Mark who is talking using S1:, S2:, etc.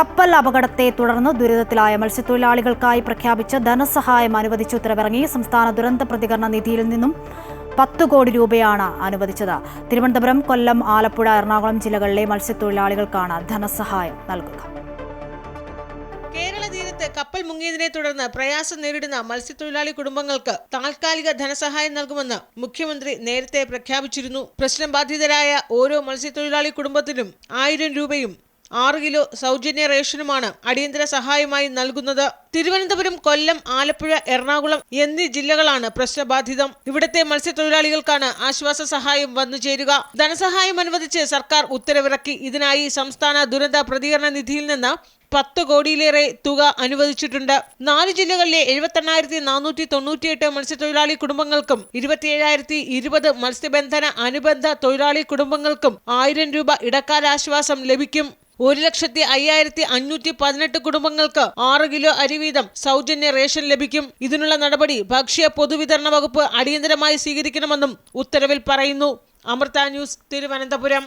S1: കപ്പൽ അപകടത്തെ തുടർന്ന് ദുരിതത്തിലായ മത്സ്യത്തൊഴിലാളികൾക്കായി പ്രഖ്യാപിച്ച ധനസഹായം അനുവദിച്ച ഉത്തരവിറങ്ങി സംസ്ഥാന ദുരന്ത പ്രതികരണ നിധിയിൽ നിന്നും പത്ത് കോടി രൂപയാണ് അനുവദിച്ചത്. തിരുവനന്തപുരം കൊല്ലം ആലപ്പുഴ എറണാകുളം ജില്ലകളിലെ മത്സ്യത്തൊഴിലാളികൾക്കാണ് ധനസഹായം നൽകുക.
S2: കേരള തീരത്ത് കപ്പൽ മുങ്ങിയതിനെ തുടർന്ന് പ്രയാസം നേരിടുന്ന മത്സ്യത്തൊഴിലാളി കുടുംബങ്ങൾക്ക് താൽക്കാലിക ധനസഹായം നൽകുമെന്ന് മുഖ്യമന്ത്രി നേരത്തെ പ്രഖ്യാപിച്ചിരുന്നു. പ്രശ്നം ബാധിതരായ ഓരോ മത്സ്യത്തൊഴിലാളി കുടുംബത്തിനും ആയിരം രൂപയും ആറ് കിലോ സൗജന്യ റേഷനുമാണ് അടിയന്തര സഹായമായി നൽകുന്നത്. തിരുവനന്തപുരം കൊല്ലം ആലപ്പുഴ എറണാകുളം എന്നീ ജില്ലകളാണ് പ്രശ്നബാധിതം. ഇവിടത്തെ മത്സ്യത്തൊഴിലാളികൾക്കാണ് ആശ്വാസ സഹായം വന്നു ചേരുക. ധനസഹായം അനുവദിച്ച് സർക്കാർ ഉത്തരവിറക്കി. ഇതിനായി സംസ്ഥാന ദുരന്ത പ്രതികരണ നിധിയിൽ നിന്ന് പത്ത് കോടിയിലേറെ തുക അനുവദിച്ചിട്ടുണ്ട്. നാല് ജില്ലകളിലെ എഴുപത്തെണ്ണായിരത്തി നാനൂറ്റി തൊണ്ണൂറ്റിയെട്ട് മത്സ്യത്തൊഴിലാളി കുടുംബങ്ങൾക്കും ഇരുപത്തിയേഴായിരത്തി ഇരുപത് മത്സ്യബന്ധന അനുബന്ധ തൊഴിലാളി കുടുംബങ്ങൾക്കും ആയിരം രൂപ ഇടക്കാലാശ്വാസം ലഭിക്കും. ഒരു ലക്ഷത്തി അയ്യായിരത്തി അഞ്ഞൂറ്റി പതിനെട്ട് കുടുംബങ്ങൾക്ക് ആറ് കിലോ അരി വീതം സൗജന്യ റേഷൻ ലഭിക്കും. ഇതിനുള്ള നടപടി ഭക്ഷ്യ പൊതുവിതരണ വകുപ്പ് അടിയന്തരമായി സ്വീകരിക്കണമെന്നും ഉത്തരവിൽ പറയുന്നു. അമൃത ന്യൂസ് തിരുവനന്തപുരം.